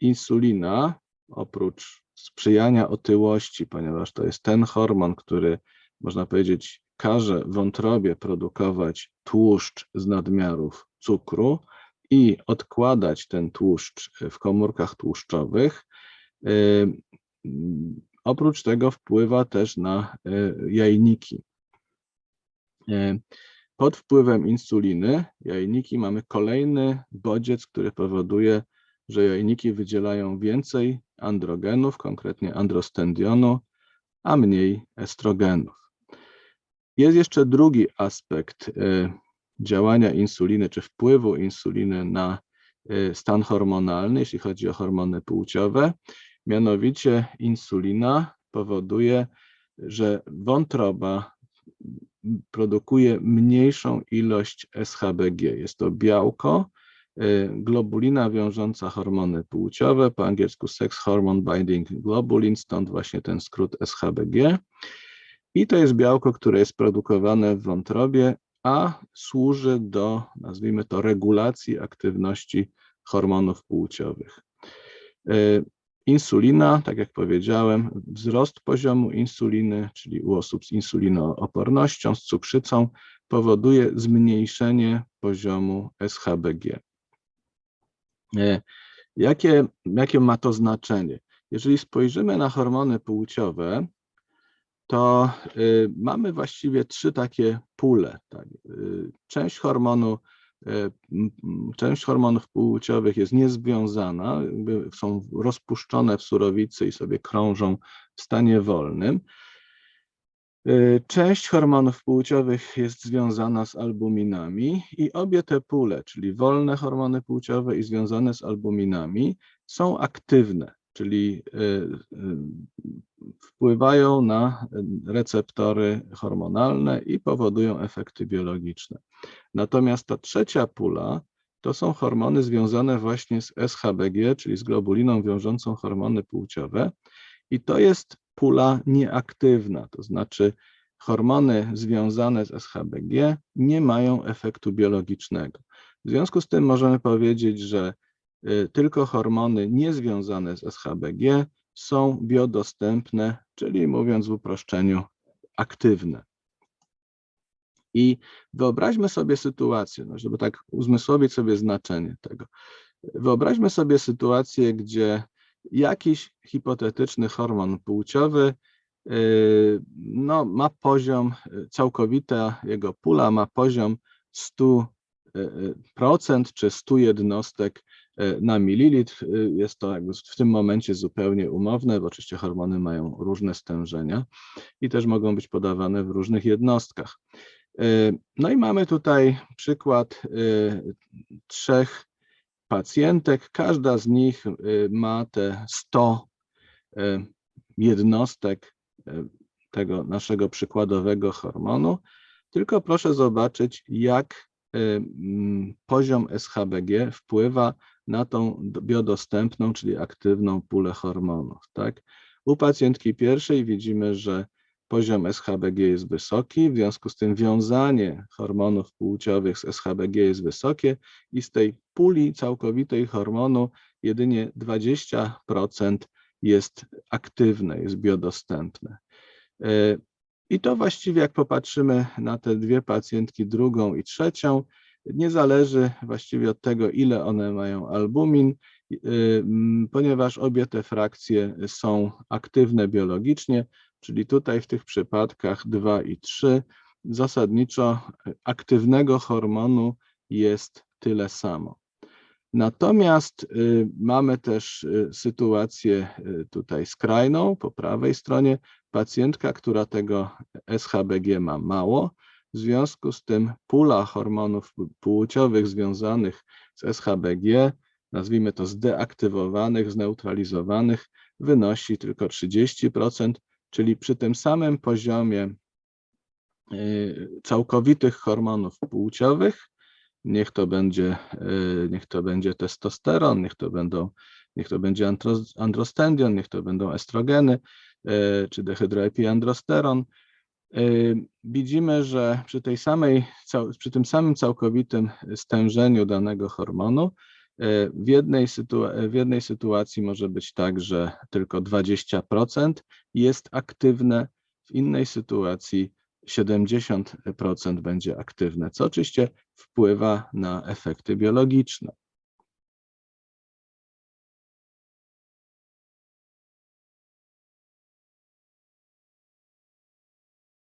insulina, oprócz sprzyjania otyłości, ponieważ to jest ten hormon, który można powiedzieć każe wątrobie produkować tłuszcz z nadmiarów cukru i odkładać ten tłuszcz w komórkach tłuszczowych. y, mm, Oprócz tego wpływa też na y, jajniki. Y, Pod wpływem insuliny jajniki mamy kolejny bodziec, który powoduje, że jajniki wydzielają więcej androgenów, konkretnie androstendionu, a mniej estrogenów. Jest jeszcze drugi aspekt y, działania insuliny, czy wpływu insuliny na y, stan hormonalny, jeśli chodzi o hormony płciowe. Mianowicie insulina powoduje, że wątroba produkuje mniejszą ilość SHBG. Jest to białko, globulina wiążąca hormony płciowe, po angielsku Sex Hormone Binding Globulin, stąd właśnie ten skrót SHBG. I to jest białko, które jest produkowane w wątrobie, a służy do, nazwijmy to, regulacji aktywności hormonów płciowych. Y, Insulina, tak jak powiedziałem, wzrost poziomu insuliny, czyli u osób z insulinoopornością, z cukrzycą, powoduje zmniejszenie poziomu SHBG. E, Jakie, jakie ma to znaczenie? Jeżeli spojrzymy na hormony płciowe, to y, mamy właściwie trzy takie pule. Tak? Y, Część hormonu y, część hormonów płciowych jest niezwiązana, są rozpuszczone w surowicy i sobie krążą w stanie wolnym. Y, Część hormonów płciowych jest związana z albuminami i obie te pule, czyli wolne hormony płciowe i związane z albuminami, są aktywne, czyli y, y, wpływają na receptory hormonalne i powodują efekty biologiczne. Natomiast ta trzecia pula to są hormony związane właśnie z SHBG, czyli z globuliną wiążącą hormony płciowe i to jest pula nieaktywna, to znaczy hormony związane z SHBG nie mają efektu biologicznego. W związku z tym możemy powiedzieć, że y, tylko hormony niezwiązane z SHBG są biodostępne, czyli mówiąc w uproszczeniu, aktywne. I wyobraźmy sobie sytuację, no żeby tak uzmysłowić sobie znaczenie tego. Wyobraźmy sobie sytuację, gdzie jakiś hipotetyczny hormon płciowy yy, no, ma poziom, całkowita jego pula ma poziom 100% yy, czy 100 jednostek na mililitr. Jest to w tym momencie zupełnie umowne, bo oczywiście hormony mają różne stężenia i też mogą być podawane w różnych jednostkach. No i mamy tutaj przykład trzech pacjentek. Każda z nich y, ma te 100 y, jednostek y, tego naszego przykładowego hormonu. Tylko proszę zobaczyć, jak mm, poziom SHBG wpływa na tą biodostępną, czyli aktywną pulę hormonów. Tak? U pacjentki pierwszej widzimy, że poziom SHBG jest wysoki, w związku z tym wiązanie hormonów płciowych z SHBG jest wysokie i z tej puli całkowitej hormonu jedynie 20% jest aktywne, jest biodostępne. E, I to właściwie jak popatrzymy na te dwie pacjentki, drugą i trzecią, nie zależy właściwie od tego, ile one mają albumin, e, ponieważ obie te frakcje są aktywne biologicznie, czyli tutaj w tych przypadkach 2 i 3 zasadniczo aktywnego hormonu jest tyle samo. Natomiast y, mamy też y, sytuację y, tutaj skrajną, po prawej stronie, pacjentka, która tego SHBG ma mało, w związku z tym pula hormonów płciowych związanych z SHBG, nazwijmy to zdeaktywowanych, zneutralizowanych, wynosi tylko 30%, czyli przy tym samym poziomie całkowitych hormonów płciowych, niech to będzie, niech to będzie testosteron, niech to będą, niech to będzie androstendion, niech to będą estrogeny, czy dehydroepiandrosteron. Widzimy, że przy tej samej, przy tym samym całkowitym stężeniu danego hormonu W jednej, sytua- w jednej sytuacji może być tak, że tylko 20% jest aktywne, w innej sytuacji 70% będzie aktywne, co oczywiście wpływa na efekty biologiczne.